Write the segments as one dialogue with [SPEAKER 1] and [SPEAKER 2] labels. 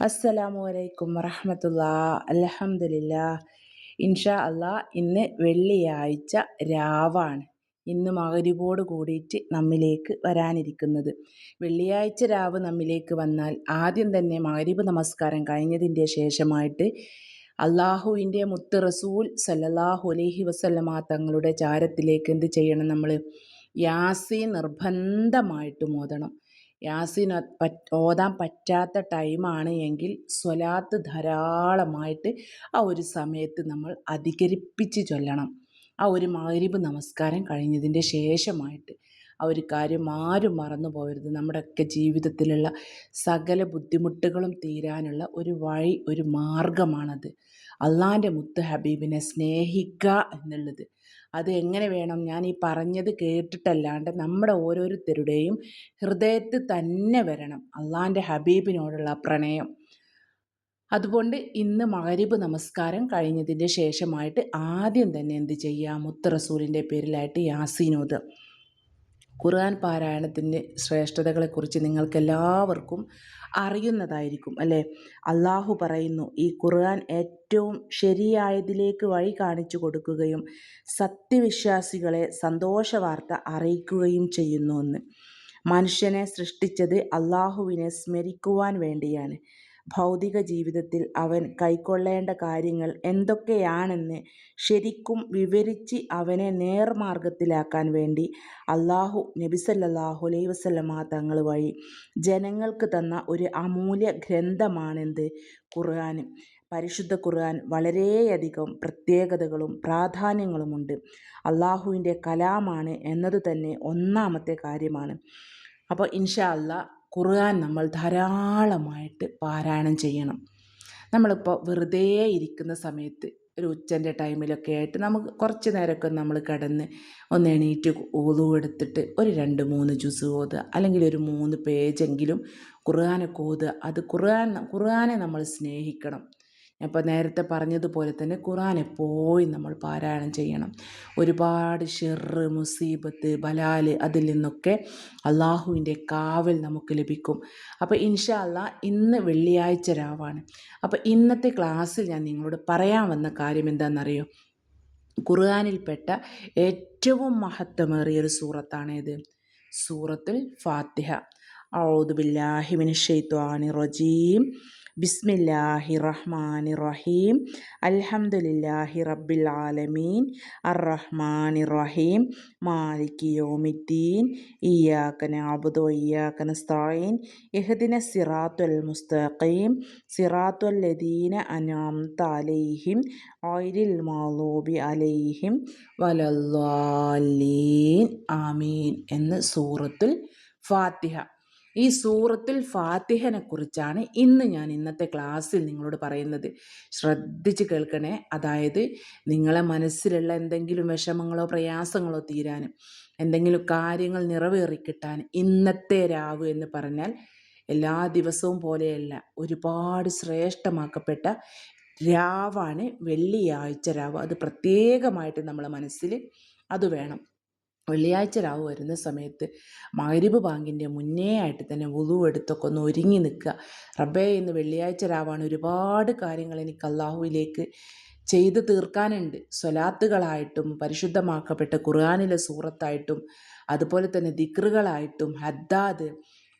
[SPEAKER 1] അസ്സലാമു അലൈക്കും വറഹമത്തുള്ള. അലഹമില്ല ഇൻഷാ അള്ളാ ഇന്ന് വെള്ളിയാഴ്ച രാവാണ്. ഇന്ന് മകരിവോട് കൂടിയിട്ട് നമ്മിലേക്ക് വരാനിരിക്കുന്നത്. വെള്ളിയാഴ്ച രാവ് നമ്മിലേക്ക് വന്നാൽ ആദ്യം തന്നെ മകരിബ് നമസ്കാരം കഴിഞ്ഞതിന്റെ ശേഷമായിട്ട് അള്ളാഹുവിന്റെ മുത്ത് റസൂൽ സല്ലല്ലാഹു അലൈഹി വസല്ലമ തങ്ങളുടെ ചാരത്തിലേക്ക് എന്ത് ചെയ്യണം നമ്മൾ? യാസി നിർബന്ധമായിട്ട് മോദണം യാസീൻ ഓതാൻ പറ്റാത്ത ടൈമാണ് എങ്കിൽ സ്വലാത്ത് ധാരാളമായിട്ട് ആ ഒരു സമയത്ത് നമ്മൾ അധികരിപ്പിച്ച് ചൊല്ലണം. ആ ഒരു മഗ്രിബ് നമസ്കാരം കഴിഞ്ഞതിന്റെ ശേഷമായിട്ട് ആ ഒരു കാര്യം ആരും മറന്നു പോകരുത്. നമ്മുടെയൊക്കെ ജീവിതത്തിലുള്ള സകല ബുദ്ധിമുട്ടുകളും തീരാനുള്ള ഒരു വഴി ഒരു മാർഗമാണത്. അള്ളാന്റെ മുത്ത് ഹബീബിനെ സ്നേഹിക്കുക എന്നുള്ളത് അത് എങ്ങനെ വേണം? ഞാൻ ഈ പറഞ്ഞത് കേട്ടിട്ടല്ലാണ്ട് നമ്മുടെ ഓരോരുത്തരുടെയും ഹൃദയത്തിൽ തന്നെ വരണം. അള്ളാന്റെ ഹബീബിനോടുള്ള പ്രണയം. അതുകൊണ്ട് ഇന്ന് മകരീബ് നമസ്കാരം കഴിഞ്ഞതിന്റെ ശേഷമായിട്ട് ആദ്യം തന്നെ എന്ത് ചെയ്യാം? മുത്തറസൂലിന്റെ പേരിലായിട്ട് യാസീനോദ്. ഖുർആൻ പാരായണത്തിന്റെ ശ്രേഷ്ഠതകളെക്കുറിച്ച് നിങ്ങൾക്കെല്ലാവർക്കും അറിയുന്നതായിരിക്കും അല്ലേ? അള്ളാഹു പറയുന്നു ഈ ഖുർആൻ ഏറ്റവും ശരിയായതിലേക്ക് വഴി കാണിച്ചു കൊടുക്കുകയും സത്യവിശ്വാസികളെ സന്തോഷവാർത്ത അറിയിക്കുകയും ചെയ്യുന്നു എന്ന്. മനുഷ്യനെ സൃഷ്ടിച്ചത് അള്ളാഹുവിനെ സ്മരിക്കുവാൻ വേണ്ടിയാണ്. ഭൗതിക ജീവിതത്തിൽ അവൻ കൈക്കൊള്ളേണ്ട കാര്യങ്ങൾ എന്തൊക്കെയാണെന്ന് ശരിക്കും വിവരിച്ച് അവനെ നേർമാർഗത്തിലാക്കാൻ വേണ്ടി അള്ളാഹു നബിസല്ലാഹു അലൈഹി വസല്ലമ തങ്ങൾ വഴി ജനങ്ങൾക്ക് തന്ന ഒരു അമൂല്യ ഗ്രന്ഥമാണെന്ത്? ഖുർആൻ. പരിശുദ്ധ ഖുർആൻ വളരെയധികം പ്രത്യേകതകളും പ്രാധാന്യങ്ങളുമുണ്ട്. അള്ളാഹുവിന്റെ കലാമാണ് എന്നത് തന്നെ ഒന്നാമത്തെ കാര്യമാണ്. അപ്പോൾ ഇൻഷാ അല്ലാ ഖുർആൻ നമ്മൾ ധാരാളമായിട്ട് പാരായണം ചെയ്യണം. നമ്മളിപ്പോൾ വെറുതെ ഇരിക്കുന്ന സമയത്ത് ഒരു ഉച്ചന്റെ ടൈമിലൊക്കെ ആയിട്ട് നമുക്ക് കുറച്ച് നേരമൊക്കെ നമ്മൾ കിടന്ന് ഒന്ന് എണീറ്റ് ഓതു എടുത്തിട്ട് ഒരു രണ്ട് മൂന്ന് ജ്യൂസ് ഓതുക അല്ലെങ്കിൽ ഒരു മൂന്ന് പേജെങ്കിലും ഖുർആനൊക്കെ ഓതുക. അത് ഖുർആൻ ഖുർആനെ നമ്മൾ സ്നേഹിക്കണം. ഇപ്പോൾ നേരത്തെ പറഞ്ഞതുപോലെ തന്നെ ഖുറാൻ എപ്പോഴും നമ്മൾ പാരായണം ചെയ്യണം. ഒരുപാട് ഷെറ് മുസീബത്ത് ബലാൽ അതിൽ നിന്നൊക്കെ അള്ളാഹുവിന്റെ കാവൽ നമുക്ക് ലഭിക്കും. അപ്പോൾ ഇൻഷാ ഇന്ന് വെള്ളിയാഴ്ച രാവാണ്. അപ്പോൾ ഇന്നത്തെ ക്ലാസ്സിൽ ഞാൻ നിങ്ങളോട് പറയാൻ വന്ന കാര്യം എന്താണെന്നറിയോ? ഖുർആാനിൽപ്പെട്ട ഏറ്റവും മഹത്വമേറിയ ഒരു സൂറത്താണേത് സൂറത്തുൽ ഫാത്തിഹ. ഔദുബില്ലാഹിമിൻ ബില്ലാഹിമിൻ ഷെയ്ത്വാനി റജീം. ബിസ്മില്ലാഹി റഹ്മാനി റഹീം അൽഹംദുലില്ലാഹി റബ്ബിൽ ആലമീൻ അർ റഹ്മാനി റഹീം മാലിക് യോമിദ്ദീൻ. ഇയ്യാക അബുദോ ഇയാക്കന നസ്തഈൻ ഇഹ്ദിന സിറാത്തുൽ മുസ്തഖീം. സിറാത്തുൽ ലദീന അൻഅംത അലൈഹിം. ഗൈറിൽ മഗ്ദൂബി അലൈഹിം. വലദ്ദാലീൻ ആമീൻ. എന്ന് സൂറത്തുൽ ഫാത്തിഹ. ഈ സൂറത്തുൽ ഫാത്തിഹനെ കുറിച്ചാണ് ഇന്ന് ഞാൻ ഇന്നത്തെ ക്ലാസ്സിൽ നിങ്ങളോട് പറയുന്നത്. ശ്രദ്ധിച്ച് കേൾക്കണേ. അതായത് നിങ്ങളെ മനസ്സിലുള്ള എന്തെങ്കിലും വിഷമങ്ങളോ പ്രയാസങ്ങളോ തീരാനും എന്തെങ്കിലും കാര്യങ്ങൾ നിറവേറി കിട്ടാൻ ഇന്നത്തെ രാവ് എന്ന് പറഞ്ഞാൽ എല്ലാ ദിവസവും പോലെയല്ല ഒരുപാട് ശ്രേഷ്ഠമാക്കപ്പെട്ട രാവാണ് വെള്ളിയാഴ്ച രാവ്. അത് പ്രത്യേകമായിട്ട് നമ്മളെ മനസ്സിൽ അത് വേണം. വെള്ളിയാഴ്ച രാവ് വരുന്ന സമയത്ത് മകരിബ് ബാങ്കിന്റെ മുന്നേ ആയിട്ട് തന്നെ വുളു എടുത്തൊക്കെ ഒന്ന് ഒരുങ്ങി നിൽക്കുക. റബ്ബേ ഇന്ന് വെള്ളിയാഴ്ച രാവാണ് ഒരുപാട് കാര്യങ്ങൾ എനിക്ക് അള്ളാഹുവിലേക്ക് ചെയ്തു തീർക്കാനുണ്ട്. സ്വലാത്തുകളായിട്ടും പരിശുദ്ധമാക്കപ്പെട്ട ഖുർആാനിലെ സൂറത്തായിട്ടും അതുപോലെ തന്നെ ദിക്റുകളായിട്ടും ഹദ്ദാദ്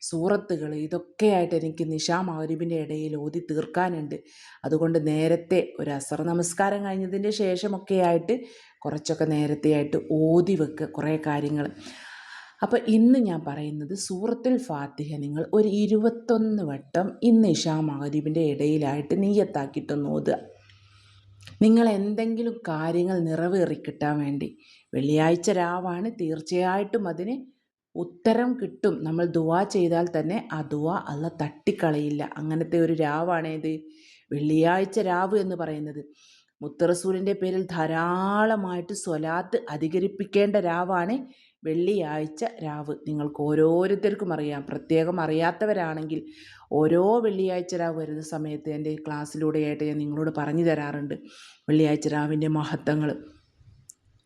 [SPEAKER 1] സൂറത്തുകൾ ഇതൊക്കെയായിട്ട് എനിക്ക് നിഷാ മൗരിബിന്റെ ഇടയിൽ ഓതി തീർക്കാനുണ്ട്. അതുകൊണ്ട് നേരത്തെ ഒരു അസർ നമസ്കാരം കഴിഞ്ഞതിന്റെ ശേഷമൊക്കെ ആയിട്ട് കുറച്ചൊക്കെ നേരത്തെയായിട്ട് ഓതി വെക്കുക കുറേ കാര്യങ്ങൾ അപ്പോൾ ഇന്ന് ഞാൻ പറയുന്നത് സൂറത്തുൽ ഫാത്തിഹ നിങ്ങൾ ഒരു ഇരുപത്തൊന്ന് വട്ടം ഇന്ന് ഇഷാ മഹദീബിന്റെ ഇടയിലായിട്ട് നീയത്താക്കിയിട്ടൊന്ന് ഓതുക. നിങ്ങൾ എന്തെങ്കിലും കാര്യങ്ങൾ നിറവേറിക്കിട്ടാൻ വേണ്ടി വെള്ളിയാഴ്ച രാവാണ് തീർച്ചയായിട്ടും അതിന് ഉത്തരം കിട്ടും. നമ്മൾ ദുവാ ചെയ്താൽ തന്നെ ആ ദുവാ അല്ല തട്ടിക്കളയില്ല. അങ്ങനത്തെ ഒരു രാവാണേത് വെള്ളിയാഴ്ച രാവ് എന്ന് പറയുന്നത്. മുത്തറസൂലിന്റെ പേരിൽ ധാരാളമായിട്ട് സ്വലാത്ത് അധികരിപ്പിക്കേണ്ട രാവാണ് വെള്ളിയാഴ്ച രാവ്. നിങ്ങൾക്ക് ഓരോരുത്തർക്കും അറിയാം. പ്രത്യേകം അറിയാത്തവരാണെങ്കിൽ ഓരോ വെള്ളിയാഴ്ച രാവ് വരുന്ന സമയത്ത് എന്റെ ക്ലാസ്സിലൂടെയായിട്ട് ഞാൻ നിങ്ങളോട് പറഞ്ഞു തരാറുണ്ട്. വെള്ളിയാഴ്ച രാവിന്റെ മഹത്വങ്ങൾ.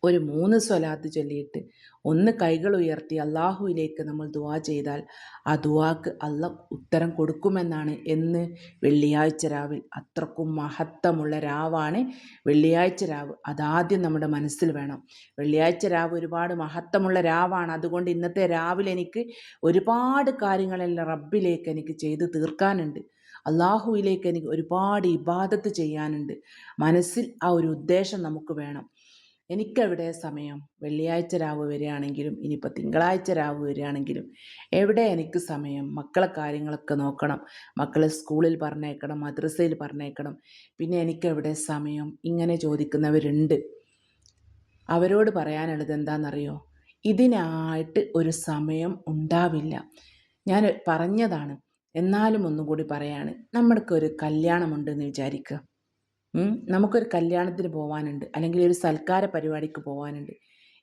[SPEAKER 1] ഒരു മൂന്ന് സ്വലാത്ത് ചൊല്ലിയിട്ട് ഒന്ന് കൈകൾ ഉയർത്തി അള്ളാഹുവിലേക്ക് നമ്മൾ ദുവാ ചെയ്താൽ ആ ദുവാക്ക് അല്ല ഉത്തരം കൊടുക്കുമെന്നാണ് എന്ന് വെള്ളിയാഴ്ച രാവിൽ അത്രക്കും മഹത്വമുള്ള രാവാണ് വെള്ളിയാഴ്ച രാവ്. അതാദ്യം നമ്മുടെ മനസ്സിൽ വേണം. വെള്ളിയാഴ്ച രാവ് ഒരുപാട് മഹത്തമുള്ള രാവാണ്. അതുകൊണ്ട് ഇന്നത്തെ രാവിലെ എനിക്ക് ഒരുപാട് കാര്യങ്ങളെല്ലാം റബ്ബിലേക്ക് എനിക്ക് ചെയ്ത് തീർക്കാനുണ്ട്. അള്ളാഹുവിലേക്ക് എനിക്ക് ഒരുപാട് ഇബാദത്ത് ചെയ്യാനുണ്ട്. മനസ്സിൽ ആ ഒരു ഉദ്ദേശം നമുക്ക് വേണം. എനിക്കെവിടെ സമയം വെള്ളിയാഴ്ച രാവ് വരികയാണെങ്കിലും ഇനിയിപ്പോൾ തിങ്കളാഴ്ച രാവ് വരികയാണെങ്കിലും എവിടെ എനിക്ക് സമയം? മക്കളെ കാര്യങ്ങളൊക്കെ നോക്കണം. മക്കളെ സ്കൂളിൽ പറഞ്ഞേക്കണം മദ്രസയിൽ പറഞ്ഞേക്കണം പിന്നെ എനിക്കെവിടെ സമയം ഇങ്ങനെ ചോദിക്കുന്നവരുണ്ട്. അവരോട് പറയാനുള്ളത് എന്താണെന്നറിയോ ഇതിനായിട്ട് ഒരു സമയം ഉണ്ടാവില്ല. ഞാൻ പറഞ്ഞതാണ്. എന്നാലും ഒന്നുകൂടി പറയാണ്. പറയാണ് നമ്മൾക്കൊരു കല്യാണമുണ്ടെന്ന് വിചാരിക്കുക നമുക്കൊരു കല്യാണത്തിന് പോകാനുണ്ട് അല്ലെങ്കിൽ ഒരു സൽക്കാര പരിപാടിക്ക് പോകാനുണ്ട്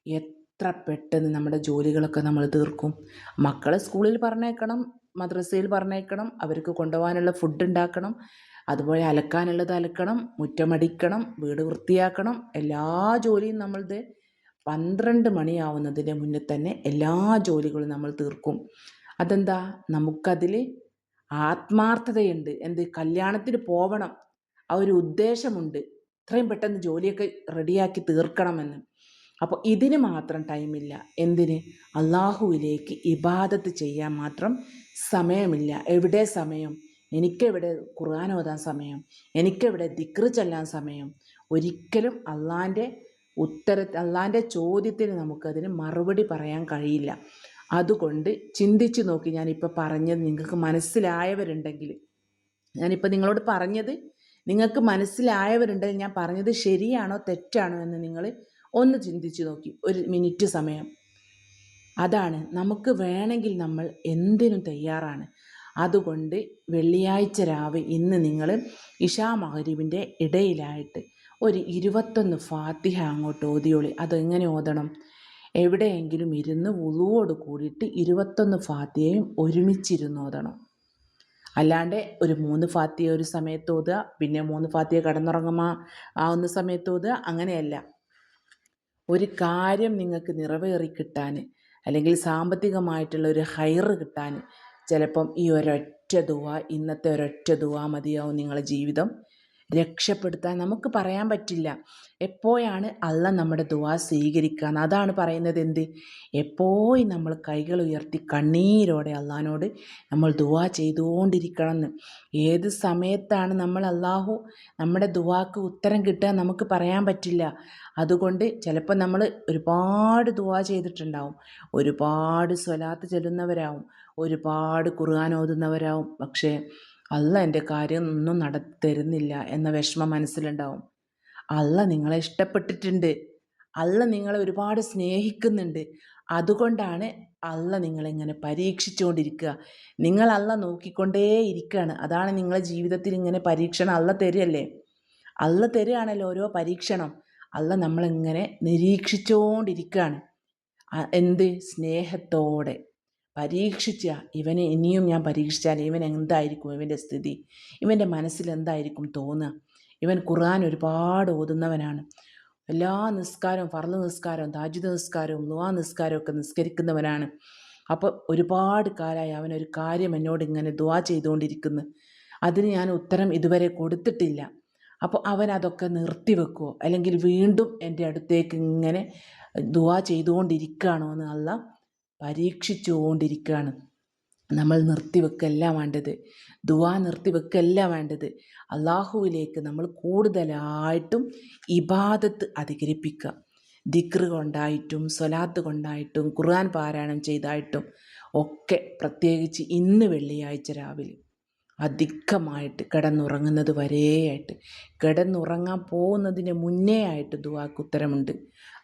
[SPEAKER 1] എത്ര പെട്ടെന്ന് നമ്മുടെ ജോലികളൊക്കെ നമ്മൾ തീർക്കും. മക്കളെ സ്കൂളിൽ പറഞ്ഞേക്കണം മദ്രസയിൽ പറഞ്ഞേക്കണം അവർക്ക് കൊണ്ടുപോകാനുള്ള ഫുഡ് ഉണ്ടാക്കണം അതുപോലെ അലക്കാനുള്ളത് അലക്കണം മുറ്റമടിക്കണം വീട് വൃത്തിയാക്കണം. എല്ലാ ജോലിയും നമ്മളുടെ പന്ത്രണ്ട് മണിയാവുന്നതിന് മുന്നേ തന്നെ എല്ലാ ജോലികളും നമ്മൾ തീർക്കും. അതെന്താ? നമുക്കതിൽ ആത്മാർത്ഥതയുണ്ട്. എന്ത്? കല്യാണത്തിന് പോവണം. ആ ഒരു ഉദ്ദേശമുണ്ട്. ഇത്രയും പെട്ടെന്ന് ജോലിയൊക്കെ റെഡിയാക്കി തീർക്കണമെന്ന്. അപ്പോൾ ഇതിന് മാത്രം ടൈമില്ല. എന്തിന്? അള്ളാഹുവിലേക്ക് ഇബാദത്ത് ചെയ്യാൻ മാത്രം സമയമില്ല. എവിടെ സമയം? എനിക്കെവിടെ ഖുർആൻ ഓതാൻ സമയം? എനിക്കെവിടെ ദിക്റ് ചെല്ലാൻ സമയം? ഒരിക്കലും അള്ളാന്റെ ഉത്തര അള്ളാന്റെ ചോദ്യത്തിന് നമുക്കതിന് മറുപടി പറയാൻ കഴിയില്ല. അതുകൊണ്ട് ചിന്തിച്ചു നോക്കി ഞാനിപ്പോൾ പറഞ്ഞത്. നിങ്ങൾക്ക് മനസ്സിലായവരുണ്ടെങ്കിൽ ഞാനിപ്പോൾ നിങ്ങളോട് പറഞ്ഞത് നിങ്ങൾക്ക് മനസ്സിലായവരുണ്ടെങ്കിൽ ഞാൻ പറഞ്ഞത് ശരിയാണോ തെറ്റാണോ എന്ന് നിങ്ങൾ ഒന്ന് ചിന്തിച്ചു നോക്കി. ഒരു മിനിറ്റ് സമയം. അതാണ് നമുക്ക് വേണമെങ്കിൽ നമ്മൾ എന്തിനും തയ്യാറാണ്. അതുകൊണ്ട് വെള്ളിയാഴ്ച രാവ് ഇന്ന് നിങ്ങൾ ഇഷാ മഹരീബിന്റെ ഇടയിലായിട്ട് ഒരു ഇരുപത്തൊന്ന് ഫാത്തിഹ അങ്ങോട്ട് ഓതിയോളി. അതെങ്ങനെ ഓതണം? എവിടെയെങ്കിലും ഇരുന്ന് ഉളുവോട് കൂടിയിട്ട് ഇരുപത്തൊന്ന് ഫാത്തിഹയും ഒരുമിച്ചിരുന്ന് ഓതണം. അല്ലാണ്ട് ഒരു മൂന്ന് ഫാത്തിയ ഒരു സമയത്ത് ഓതുക പിന്നെ മൂന്ന് ഫാത്തിയ കടന്നുറങ്ങുമ്പോൾ ആവുന്ന സമയത്ത് ഓതുക അങ്ങനെയല്ല. ഒരു കാര്യം നിങ്ങൾക്ക് നിറവേറി കിട്ടാൻ അല്ലെങ്കിൽ സാമ്പത്തികമായിട്ടുള്ള ഒരു ഹൈറ് കിട്ടാൻ ചിലപ്പം ഈ ഒരൊറ്റ ദുവ ഇന്നത്തെ ഒരൊറ്റ ദുവ മതിയാവും നിങ്ങളുടെ ജീവിതം. രക്ഷപ്പെടുത്താൻ നമുക്ക് പറയാൻ പറ്റില്ല. എപ്പോഴാണ് അല്ല നമ്മുടെ ദുവാ സ്വീകരിക്കുക അതാണ് പറയുന്നത് എന്ത്? എപ്പോഴും നമ്മൾ കൈകൾ ഉയർത്തി കണ്ണീരോടെ അള്ളഹാനോട് നമ്മൾ ദുവാ ചെയ്തുകൊണ്ടിരിക്കണം എന്ന് ഏത് സമയത്താണ് നമ്മൾ അള്ളാഹു നമ്മുടെ ദുവാക്ക് ഉത്തരം കിട്ടുക നമുക്ക് പറയാൻ പറ്റില്ല. അതുകൊണ്ട് ചിലപ്പോൾ നമ്മൾ ഒരുപാട് ദുവാ ചെയ്തിട്ടുണ്ടാവും. ഒരുപാട് സ്വലാത്ത് ചെല്ലുന്നവരാവും. ഒരുപാട് ഖുർആൻ ഓതുന്നവരാവും. പക്ഷേ അല്ല എന്റെ കാര്യം ഒന്നും നടത്തരുന്നില്ല എന്ന വിഷമം മനസ്സിലുണ്ടാവും. അല്ല നിങ്ങളെ ഇഷ്ടപ്പെട്ടിട്ടുണ്ട്. അല്ല നിങ്ങളെ ഒരുപാട് സ്നേഹിക്കുന്നുണ്ട്. അതുകൊണ്ടാണ് അല്ല നിങ്ങളിങ്ങനെ പരീക്ഷിച്ചുകൊണ്ടിരിക്കുക. നിങ്ങൾ അല്ല നോക്കിക്കൊണ്ടേ ഇരിക്കുകയാണ് അതാണ് നിങ്ങളെ ജീവിതത്തിൽ ഇങ്ങനെ പരീക്ഷണം അല്ല തരുമല്ലേ അല്ല തരുകയാണല്ലോ ഓരോ പരീക്ഷണം. അല്ല നമ്മളിങ്ങനെ നിരീക്ഷിച്ചുകൊണ്ടിരിക്കുകയാണ്. എന്ത്? സ്നേഹത്തോടെ. പരീക്ഷിച്ച. ഇവനെ ഇനിയും ഞാൻ പരീക്ഷിച്ചാൽ ഇവൻ എന്തായിരിക്കും? ഇവന്റെ സ്ഥിതി. ഇവന്റെ മനസ്സിൽ എന്തായിരിക്കും തോന്നുക? ഇവൻ ഖുർആൻ ഒരുപാട് ഓതുന്നവനാണ്. എല്ലാ നിസ്കാരവും ഫർൾ നിസ്കാരവും താജുദ് നിസ്കാരവും ലുവാ നിസ്കാരവും ഒക്കെ നിസ്കരിക്കുന്നവനാണ്. അപ്പോൾ ഒരുപാട് കാലമായി ഒരു കാര്യം എന്നോട് ഇങ്ങനെ ദുവാ ചെയ്തുകൊണ്ടിരിക്കുന്നു. അതിന് ഞാൻ ഉത്തരം ഇതുവരെ കൊടുത്തിട്ടില്ല. അപ്പോൾ അവൻ അതൊക്കെ നിർത്തിവെക്കുമോ അല്ലെങ്കിൽ വീണ്ടും എന്റെ അടുത്തേക്ക് ഇങ്ങനെ ദുവാ ചെയ്തുകൊണ്ടിരിക്കുകയാണോ എന്ന് പരീക്ഷിച്ചുകൊണ്ടിരിക്കുകയാണ്. നമ്മൾ നിർത്തിവെക്കല്ല വേണ്ടത്. ദുവാ നിർത്തിവെക്കല്ല വേണ്ടത്. അള്ളാഹുവിലേക്ക് നമ്മൾ കൂടുതലായിട്ടും ഇബാദത്ത് അധികരിപ്പിക്കുക. ദിക്റ് കൊണ്ടായിട്ടും സ്വലാത്ത് കൊണ്ടായിട്ടും ഖുർആൻ പാരായണം ചെയ്തായിട്ടും ഒക്കെ പ്രത്യേകിച്ച് ഇന്ന് വെള്ളിയാഴ്ച രാവിലെ അധികമായിട്ട് കിടന്നുറങ്ങുന്നത് വരെയായിട്ട്. കിടന്നുറങ്ങാൻ പോകുന്നതിന് മുന്നേ ആയിട്ട് ദുവാക്ക് ഉത്തരമുണ്ട്.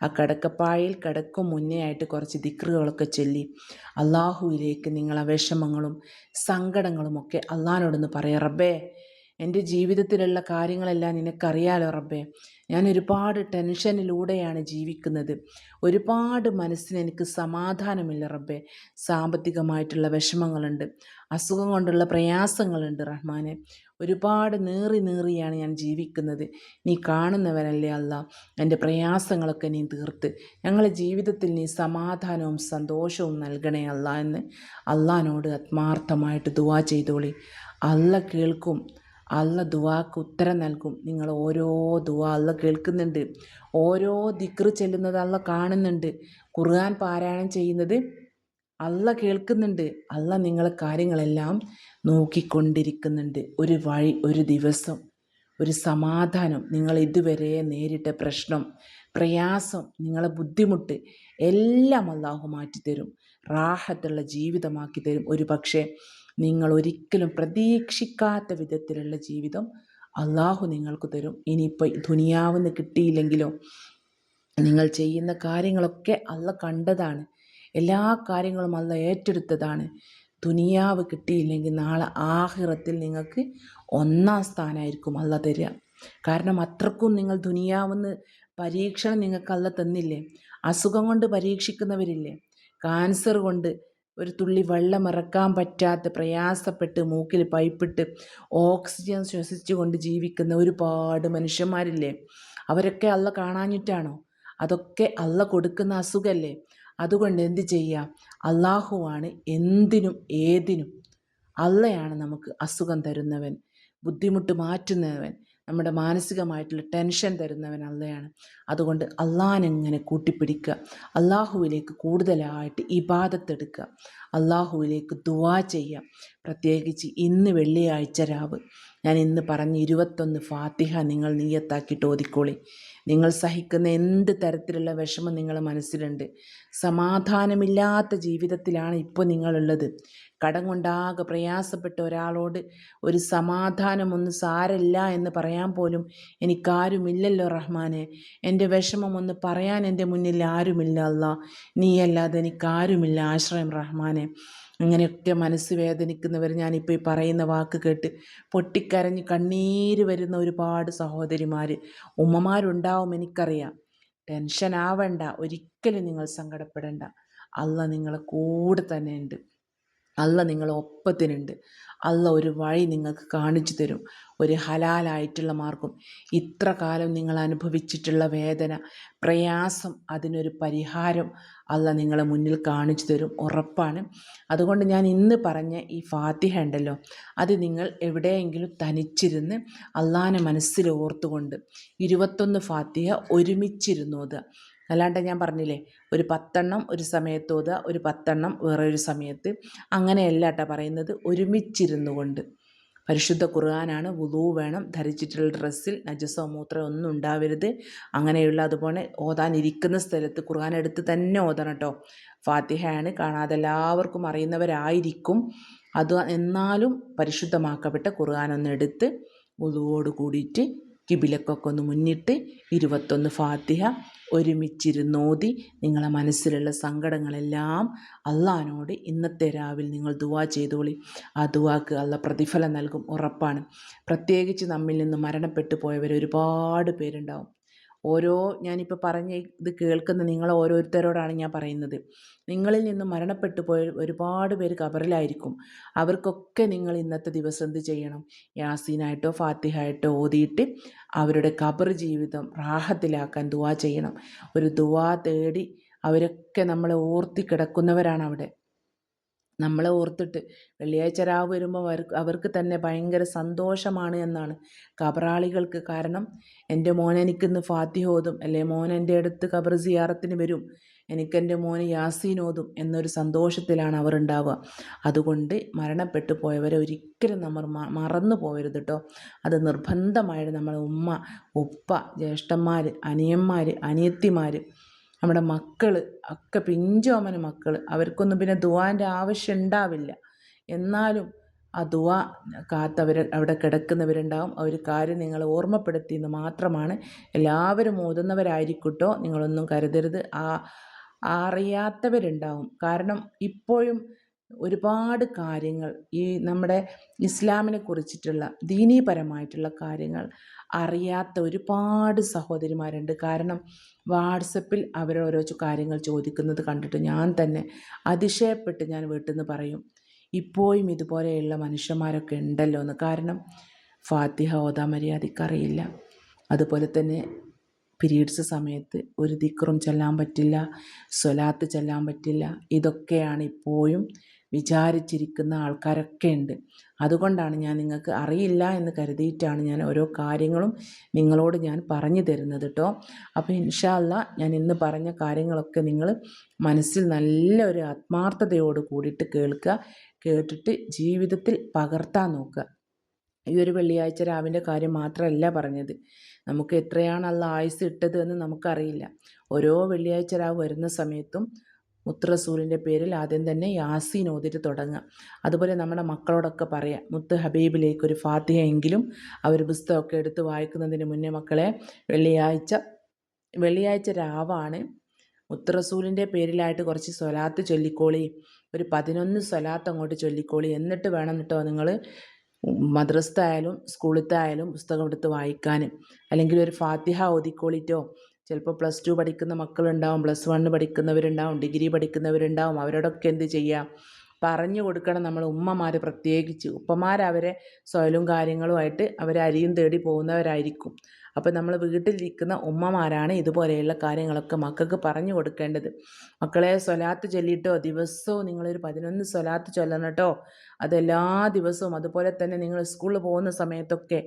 [SPEAKER 1] ആ കിടക്കപ്പായിൽ കിടക്കും മുന്നേ ആയിട്ട് കുറച്ച് ദിക്റുകളൊക്കെ ചൊല്ലി അള്ളാഹുവിലേക്ക് നിങ്ങളെ വിഷമങ്ങളും സങ്കടങ്ങളുമൊക്കെ അള്ളഹാനോടൊന്ന് പറയാം. റബ്ബേ എന്റെ ജീവിതത്തിലുള്ള കാര്യങ്ങളെല്ലാം നിനക്കറിയാലോ റബ്ബേ. ഞാൻ ഒരുപാട് ടെൻഷനിലൂടെയാണ് ജീവിക്കുന്നത്. ഒരുപാട് മനസ്സിന് എനിക്ക് സമാധാനമില്ല റബ്ബേ. സാമ്പത്തികമായിട്ടുള്ള വിഷമങ്ങളുണ്ട്. അസുഖം കൊണ്ടുള്ള പ്രയാസങ്ങളുണ്ട് റഹ്മാനെ. ഒരുപാട് നീറി നീറിയാണ് ഞാൻ ജീവിക്കുന്നത്. നീ കാണുന്നവനല്ലേ അല്ല. എന്റെ പ്രയാസങ്ങളൊക്കെ നീ തീർത്ത്. ഞങ്ങളുടെ ജീവിതത്തിൽ നീ സമാധാനവും സന്തോഷവും നൽകണേ അല്ല എന്ന് അള്ളഹാനോട് ആത്മാർത്ഥമായിട്ട് ദുവാ ചെയ്തോളി. അല്ല കേൾക്കും. അല്ല ദുവാക്ക് ഉത്തരം നൽകും. നിങ്ങൾ ഓരോ ദുവാ അല്ല കേൾക്കുന്നുണ്ട്. ഓരോ ദിക്ർ ചെല്ലുന്നത് അല്ല കാണുന്നുണ്ട്. ഖുർആൻ പാരായണം ചെയ്യുന്നത് അല്ല കേൾക്കുന്നുണ്ട്. അല്ല നിങ്ങളെ കാര്യങ്ങളെല്ലാം നോക്കിക്കൊണ്ടിരിക്കുന്നുണ്ട്. ഒരു വഴി ഒരു ദിവസം ഒരു സമാധാനം നിങ്ങൾ ഇതുവരെ നേരിട്ട പ്രശ്നം പ്രയാസം നിങ്ങളെ ബുദ്ധിമുട്ട് എല്ലാം അള്ളാഹു മാറ്റിത്തരും. റാഹത്തുള്ള ജീവിതമാക്കി തരും ഒരു പക്ഷേ നിങ്ങൾ ഒരിക്കലും പ്രതീക്ഷിക്കാത്ത വിധത്തിലുള്ള ജീവിതം അള്ളാഹു നിങ്ങൾക്ക് തരും. ഇനിയിപ്പോൾ ദുനിയാവെന്ന് കിട്ടിയില്ലെങ്കിലോ നിങ്ങൾ ചെയ്യുന്ന കാര്യങ്ങളൊക്കെ അല്ല കണ്ടതാണ്. എല്ലാ കാര്യങ്ങളും അല്ല ഏറ്റെടുത്തതാണ്. ദുനിയാവ് കിട്ടിയില്ലെങ്കിൽ നാളെ ആഹിറത്തിൽ നിങ്ങൾക്ക് ഒന്നാം സ്ഥാനമായിരിക്കും അല്ല തരിക. കാരണം അത്രക്കും നിങ്ങൾ ദുനിയാവെന്ന് പരീക്ഷണം നിങ്ങൾക്ക് അല്ല തന്നില്ലേ? അസുഖം കൊണ്ട് പരീക്ഷിക്കുന്നവരില്ലേ? ക്യാൻസർ കൊണ്ട് ഒരു തുള്ളി വെള്ളം ഇറക്കാൻ പറ്റാത്ത പ്രയാസപ്പെട്ട് മൂക്കിൽ പൈപ്പിട്ട് ഓക്സിജൻ ശ്വസിച്ചുകൊണ്ട് ജീവിക്കുന്ന ഒരുപാട് മനുഷ്യന്മാരില്ലേ? അവരൊക്കെ അല്ല കാണാഞ്ഞിട്ടാണോ? അതൊക്കെ അല്ല കൊടുക്കുന്ന അസുഖമല്ലേ അതുകൊണ്ട് എന്ത് ചെയ്യാം? അള്ളാഹുവാണ് എന്തിനും ഏതിനും അള്ളയാണ് നമുക്ക് അസുഖം തരുന്നവൻ ബുദ്ധിമുട്ട് മാറ്റുന്നവൻ. നമ്മുടെ മാനസികമായിട്ടുള്ള ടെൻഷൻ തരുന്നവൻ അള്ളയാണ്. അതുകൊണ്ട് അള്ളഹാനെങ്ങനെ കൂട്ടിപ്പിടിക്കുക? അള്ളാഹുവിലേക്ക് കൂടുതലായിട്ട് ഇബാദത്തെടുക്കുക. അള്ളാഹുവിലേക്ക് ദുവാ ചെയ്യുക. പ്രത്യേകിച്ച് ഇന്ന് വെള്ളിയാഴ്ച രാവ്. ഞാൻ ഇന്ന് പറഞ്ഞ് ഇരുപത്തൊന്ന് ഫാത്തിഹ നിങ്ങൾ നീയത്താക്കിയിട്ട് ഓതിക്കോളി. നിങ്ങൾ സഹിക്കുന്ന എന്ത് തരത്തിലുള്ള വിഷമം നിങ്ങൾ മനസ്സിലുണ്ട്? സമാധാനമില്ലാത്ത ജീവിതത്തിലാണ് ഇപ്പോൾ നിങ്ങളുള്ളത്. കടം കൊണ്ടാകെ പ്രയാസപ്പെട്ട ഒരാളോട് ഒരു സമാധാനമൊന്നും സാരല്ല എന്ന് പറയാൻ പോലും എനിക്കാരുമില്ലല്ലോ റഹ്മാനെ. എന്റെ വിഷമം ഒന്ന് പറയാൻ എന്റെ മുന്നിൽ ആരുമില്ല അല്ല. നീയല്ലാതെ എനിക്കാരുമില്ല ആശ്രയം റഹ്മാനെ. അങ്ങനെയൊക്കെ മനസ്സ് വേദനിക്കുന്നവർ ഞാനിപ്പോൾ ഈ പറയുന്ന വാക്ക് കേട്ട് പൊട്ടിക്കരഞ്ഞ് കണ്ണീര് വരുന്ന ഒരുപാട് സഹോദരിമാർ ഉമ്മമാരുണ്ടാവും എനിക്കറിയാം. ടെൻഷൻ ആവണ്ട ഒരിക്കലും നിങ്ങൾ സങ്കടപ്പെടേണ്ട. അല്ല നിങ്ങളെ കൂടെ തന്നെ ഉണ്ട്. അല്ല നിങ്ങളെ ഒപ്പത്തിനുണ്ട്. അല്ല ഒരു വഴി നിങ്ങൾക്ക് കാണിച്ചു തരും. ഒരു ഹലാലായിട്ടുള്ള മാർഗം. ഇത്ര കാലം നിങ്ങൾ അനുഭവിച്ചിട്ടുള്ള വേദന പ്രയാസം അതിനൊരു പരിഹാരം അല്ല നിങ്ങളെ മുന്നിൽ കാണിച്ചു തരും. ഉറപ്പാണ്. അതുകൊണ്ട് ഞാൻ ഇന്ന് പറഞ്ഞ ഈ ഫാത്തിഹ ഉണ്ടല്ലോ അത് നിങ്ങൾ എവിടെയെങ്കിലും തനിച്ചിരുന്ന് അള്ളാനെ മനസ്സിൽ ഓർത്തുകൊണ്ട് ഇരുപത്തൊന്ന് ഫാത്തിഹ ഒരുമിച്ചിരുന്നു അത്. അല്ലാണ്ട് ഞാൻ പറഞ്ഞില്ലേ ഒരു പത്തെണ്ണം ഒരു സമയത്ത് ഓതുക ഒരു പത്തെണ്ണം വേറൊരു സമയത്ത്. അങ്ങനെയല്ല കേട്ടോ പറയുന്നത്. ഒരുമിച്ചിരുന്നു കൊണ്ട്. പരിശുദ്ധ ഖുർആനാണ് വുളു വേണം. ധരിച്ചിട്ടുള്ള ഡ്രസ്സിൽ നജസോ മൂത്രമോ ഒന്നും ഉണ്ടാവരുത്. അങ്ങനെയുള്ള അതുപോലെ ഓതാനിരിക്കുന്ന സ്ഥലത്ത് ഖുർആൻ എടുത്ത് തന്നെ ഓതണം കേട്ടോ ഫാത്തിഹയാണ് കാണാതെ എല്ലാവർക്കും അറിയുന്നവരായിരിക്കും. അത് എന്നാലും പരിശുദ്ധമാക്കപ്പെട്ട ഖുർആൻ ഒന്ന് എടുത്ത് കൂടിയിട്ട് കിബിലക്കൊക്കെ ഒന്ന് മുന്നിട്ട് ഇരുപത്തൊന്ന് ഫാത്തിഹ ഒരുമിച്ചിരുന്നോതി നിങ്ങളെ മനസ്സിലുള്ള സങ്കടങ്ങളെല്ലാം അള്ളഹാനോട് ഇന്നത്തെ രാവിലെ നിങ്ങൾ ദുവാ ചെയ്തോളി. ആ ദുവാക്ക് അള്ള പ്രതിഫലം നൽകും ഉറപ്പാണ്. പ്രത്യേകിച്ച് നമ്മിൽ നിന്ന് മരണപ്പെട്ടു പോയവർ ഒരുപാട് പേരുണ്ടാവും. ഓരോ ഞാനിപ്പോൾ പറഞ്ഞ ഇത് കേൾക്കുന്ന നിങ്ങൾ ഓരോരുത്തരോടാണ് ഞാൻ പറയുന്നത്. നിങ്ങളിൽ നിന്ന് മരണപ്പെട്ടു പോയ ഒരുപാട് പേര് കബറിലായിരിക്കും അവർക്കൊക്കെ നിങ്ങൾ ഇന്നത്തെ ദിവസം എന്ത് ചെയ്യണം? യാസീനായിട്ടോ ഫാത്തിഹായിട്ടോ ഓതിയിട്ട് അവരുടെ കബർ ജീവിതം റാഹത്തിലാക്കാൻ ദുവാ ചെയ്യണം. ഒരു ദുവാ തേടി അവരൊക്കെ നമ്മളെ ഓർത്തി കിടക്കുന്നവരാണ് അവിടെ നമ്മളെ ഓർത്തിട്ട്. വെള്ളിയാഴ്ച രാവ് വരുമ്പോൾ അവർക്ക് അവർക്ക് തന്നെ ഭയങ്കര സന്തോഷമാണ് എന്നാണ് കബറാളികൾക്ക് കാരണം. എന്റെ മോൻ എനിക്കിന്ന് ഫാത്തിഹ ഓതും അല്ലെ മോൻ എന്റെ അടുത്ത് കബർ സിയാറത്തിന് വരും എനിക്കെന്റെ മോന് യാസീൻ ഓതും എന്നൊരു സന്തോഷത്തിലാണ് അവർ ഉണ്ടാവുക. അതുകൊണ്ട് മരണപ്പെട്ടു പോയവരെ ഒരിക്കലും നമ്മൾ മറന്നു പോകരുത് കേട്ടോ അത് നിർബന്ധമായിട്ട് നമ്മൾ ഉമ്മ ഉപ്പ ജ്യേഷ്ഠന്മാർ അനിയന്മാർ അനിയത്തിമാർ നമ്മുടെ മക്കൾ ഒക്കെ പിഞ്ചോമന മക്കൾ അവർക്കൊന്നും പിന്നെ ദുവാന്റെ ആവശ്യം ഉണ്ടാവില്ല. എന്നാലും ആ ദുവ കാത്തവർ അവിടെ കിടക്കുന്നവരുണ്ടാവും. അവർ കാര്യം നിങ്ങളെ ഓർമ്മപ്പെടുത്തിയെന്ന് മാത്രമാണ് എല്ലാവരും ഓതുന്നവരായിരിക്കട്ടോ. നിങ്ങളൊന്നും കരുതരുത്. ആ അറിയാത്തവരുണ്ടാവും. കാരണം ഇപ്പോഴും ഒരുപാട് കാര്യങ്ങൾ ഈ നമ്മുടെ ഇസ്ലാമിനെ കുറിച്ചിട്ടുള്ള ദീനീപരമായിട്ടുള്ള കാര്യങ്ങൾ അറിയാത്ത ഒരുപാട് സഹോദരിമാരുണ്ട്. കാരണം വാട്സപ്പിൽ അവരോരോ കാര്യങ്ങൾ ചോദിക്കുന്നത് കണ്ടിട്ട് ഞാൻ തന്നെ അതിശയപ്പെട്ട് ഞാൻ വീട്ടിൽ നിന്ന് പറയും ഇപ്പോഴും ഇതുപോലെയുള്ള മനുഷ്യന്മാരൊക്കെ ഉണ്ടല്ലോ എന്ന്. കാരണം ഫാത്തിഹ ഓതാ മര്യാദയ്ക്കറിയില്ല അതുപോലെ തന്നെ പീരീഡ്സ് സമയത്ത് ഒരു ദിക്റും ചെല്ലാൻ പറ്റില്ല സ്വലാത്ത് ചെല്ലാൻ പറ്റില്ല. ഇതൊക്കെയാണ് ഇപ്പോഴും വിചാരിച്ചിരിക്കുന്ന ആൾക്കാരൊക്കെ ഉണ്ട് അതുകൊണ്ടാണ് ഞാൻ നിങ്ങൾക്ക് അറിയില്ല എന്ന് കരുതിയിട്ടാണ് ഞാൻ ഓരോ കാര്യങ്ങളും നിങ്ങളോട് ഞാൻ പറഞ്ഞു തരുന്നത് കേട്ടോ അപ്പോൾ ഇൻഷാല്ല ഞാൻ ഇന്ന് പറഞ്ഞ കാര്യങ്ങളൊക്കെ നിങ്ങൾ മനസ്സിൽ നല്ലൊരു ആത്മാർത്ഥതയോട് കൂടിയിട്ട് കേൾക്കുക. കേട്ടിട്ട് ജീവിതത്തിൽ പകർത്താൻ നോക്കുക. ഈ ഒരു വെള്ളിയാഴ്ച രാവിന്റെ കാര്യം മാത്രമല്ല പറഞ്ഞത്. നമുക്ക് എത്രയാണ് അല്ല ആയുസ് ഇട്ടത് എന്ന് നമുക്കറിയില്ല. ഓരോ വെള്ളിയാഴ്ച രാവ് വരുന്ന സമയത്തും മുത്ത് പേരിൽ ആദ്യം തന്നെ യാസീൻ ഓതിട്ട് തുടങ്ങുക. അതുപോലെ നമ്മുടെ മക്കളോടൊക്കെ പറയാം മുത്ത് ഹബീബിലേക്ക് ഒരു ഫാത്തിഹയെങ്കിലും അവർ പുസ്തകമൊക്കെ എടുത്ത് വായിക്കുന്നതിന് മുന്നേ മക്കളെ വെള്ളിയാഴ്ച വെള്ളിയാഴ്ച രാവാണ്. മുത്തറസൂലിന്റെ പേരിലായിട്ട് കുറച്ച് സ്വലാത്ത് ചൊല്ലിക്കോളി. ഒരു പതിനൊന്ന് സ്വലാത്ത് അങ്ങോട്ട് ചൊല്ലിക്കോളി. എന്നിട്ട് വേണം കേട്ടോ നിങ്ങൾ മദ്രസത്തായാലും സ്കൂളിലത്തായാലും പുസ്തകം എടുത്ത് വായിക്കാൻ അല്ലെങ്കിൽ ഒരു ഫാത്തിഹ ഓതിക്കോളിറ്റോ ചിലപ്പോൾ പ്ലസ് ടു പഠിക്കുന്ന മക്കളുണ്ടാവും പ്ലസ് വണ്ണ് പഠിക്കുന്നവരുണ്ടാവും ഡിഗ്രി പഠിക്കുന്നവരുണ്ടാവും അവരോടൊക്കെ എന്ത് ചെയ്യുക പറഞ്ഞു കൊടുക്കണം നമ്മൾ ഉമ്മമാർ പ്രത്യേകിച്ച്. ഉപ്പമാരവരെ സ്വയലും കാര്യങ്ങളുമായിട്ട് അവരെ അരിയും തേടി പോകുന്നവരായിരിക്കും. അപ്പോൾ നമ്മൾ വീട്ടിലിരിക്കുന്ന ഉമ്മമാരാണ് ഇതുപോലെയുള്ള കാര്യങ്ങളൊക്കെ മക്കൾക്ക് പറഞ്ഞു കൊടുക്കേണ്ടത്. മക്കളെ സ്വലാത്ത് ചൊല്ലിയിട്ടോ ദിവസവും നിങ്ങളൊരു പതിനൊന്ന് സ്വലാത്ത് ചൊല്ലണം കേട്ടോ. അതെല്ലാ ദിവസവും. അതുപോലെ തന്നെ നിങ്ങൾ സ്കൂളിൽ പോകുന്ന സമയത്തൊക്കെ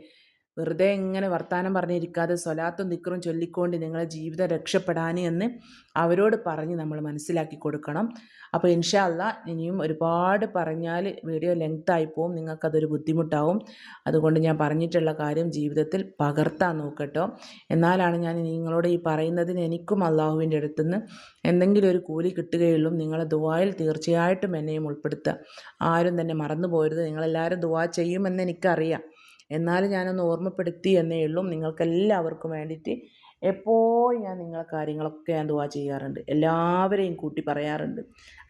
[SPEAKER 1] വെറുതെ ഇങ്ങനെ വർത്തമാനം പറഞ്ഞിരിക്കാതെ സ്വലാത്തും നിക്കറും ചൊല്ലിക്കൊണ്ട് നിങ്ങളെ ജീവിതം രക്ഷപ്പെടാൻ എന്ന് അവരോട് പറഞ്ഞ് നമ്മൾ മനസ്സിലാക്കി കൊടുക്കണം. അപ്പോൾ ഇൻഷാല്ല ഇനിയും ഒരുപാട് പറഞ്ഞാൽ വീഡിയോ ലെങ്ത് പോവും. നിങ്ങൾക്കതൊരു ബുദ്ധിമുട്ടാവും. അതുകൊണ്ട് ഞാൻ പറഞ്ഞിട്ടുള്ള കാര്യം ജീവിതത്തിൽ പകർത്താൻ നോക്കട്ടോ. എന്നാലാണ് ഞാൻ നിങ്ങളോട് ഈ പറയുന്നതിന് എനിക്കും അള്ളാഹുവിന്റെ അടുത്തുനിന്ന് എന്തെങ്കിലും ഒരു കൂലി കിട്ടുകയുള്ളൂ. നിങ്ങളെ ദുവായിൽ തീർച്ചയായിട്ടും എന്നെയും ഉൾപ്പെടുത്തുക. ആരും തന്നെ മറന്നു പോരുത് നിങ്ങളെല്ലാവരും ദുവാ ചെയ്യുമെന്ന് എനിക്കറിയാം. എന്നാലും ഞാനൊന്ന് ഓർമ്മപ്പെടുത്തി എന്നേ ഉള്ളൂ. നിങ്ങൾക്കെല്ലാവർക്കും വേണ്ടിയിട്ട് എപ്പോഴും ഞാൻ നിങ്ങളെ കാര്യങ്ങളൊക്കെ ഞാൻ ചെയ്യാറുണ്ട്. എല്ലാവരെയും കൂട്ടി പറയാറുണ്ട്.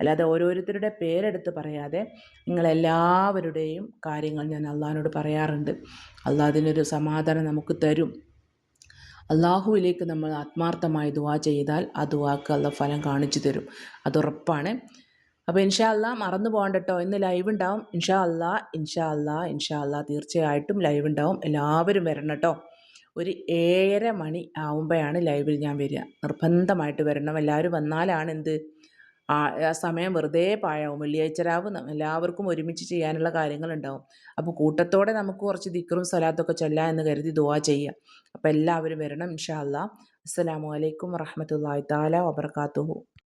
[SPEAKER 1] അല്ലാതെ ഓരോരുത്തരുടെ പേരെടുത്ത് പറയാതെ നിങ്ങളെല്ലാവരുടെയും കാര്യങ്ങൾ ഞാൻ അള്ളാഹിനോട് പറയാറുണ്ട്. അള്ളാഹ് അതിനൊരു സമാധാനം നമുക്ക് തരും. അള്ളാഹുവിലേക്ക് നമ്മൾ ആത്മാർത്ഥമായി ദുവാ ചെയ്താൽ ആ ദുവാക്ക് അള്ള ഫലം കാണിച്ചു തരും. അതുറപ്പാണ്. അപ്പോൾ ഇൻഷാ അല്ല മറന്നു പോകണ്ട കേട്ടോ ഇന്ന് ലൈവ് ഉണ്ടാവും. ഇൻഷാ അല്ല ഇൻഷാ അല്ല ഇൻഷാ അല്ല തീർച്ചയായിട്ടും ലൈവ് ഉണ്ടാവും. എല്ലാവരും വരണം കേട്ടോ ഒരു ഏഴര മണി ആവുമ്പോഴാണ് ലൈവിൽ ഞാൻ വരിക. നിർബന്ധമായിട്ട് വരണം. എല്ലാവരും വന്നാലാണ് എന്ത്? ആ സമയം വെറുതെ പാഴാവും. വെള്ളിയാഴ്ച എല്ലാവർക്കും ഒരുമിച്ച് ചെയ്യാനുള്ള കാര്യങ്ങളുണ്ടാവും. അപ്പോൾ കൂട്ടത്തോടെ നമുക്ക് കുറച്ച് ദിക്കറും സ്വലാത്തൊക്കെ ചൊല്ലാം എന്ന് കരുതി ദുവാ ചെയ്യാം. അപ്പോൾ എല്ലാവരും വരണം ഇൻഷാ അല്ലാ അസ്സലാമു അലൈക്കും വറഹമത്തല്ലാ താല വബർക്കാത്തുഹു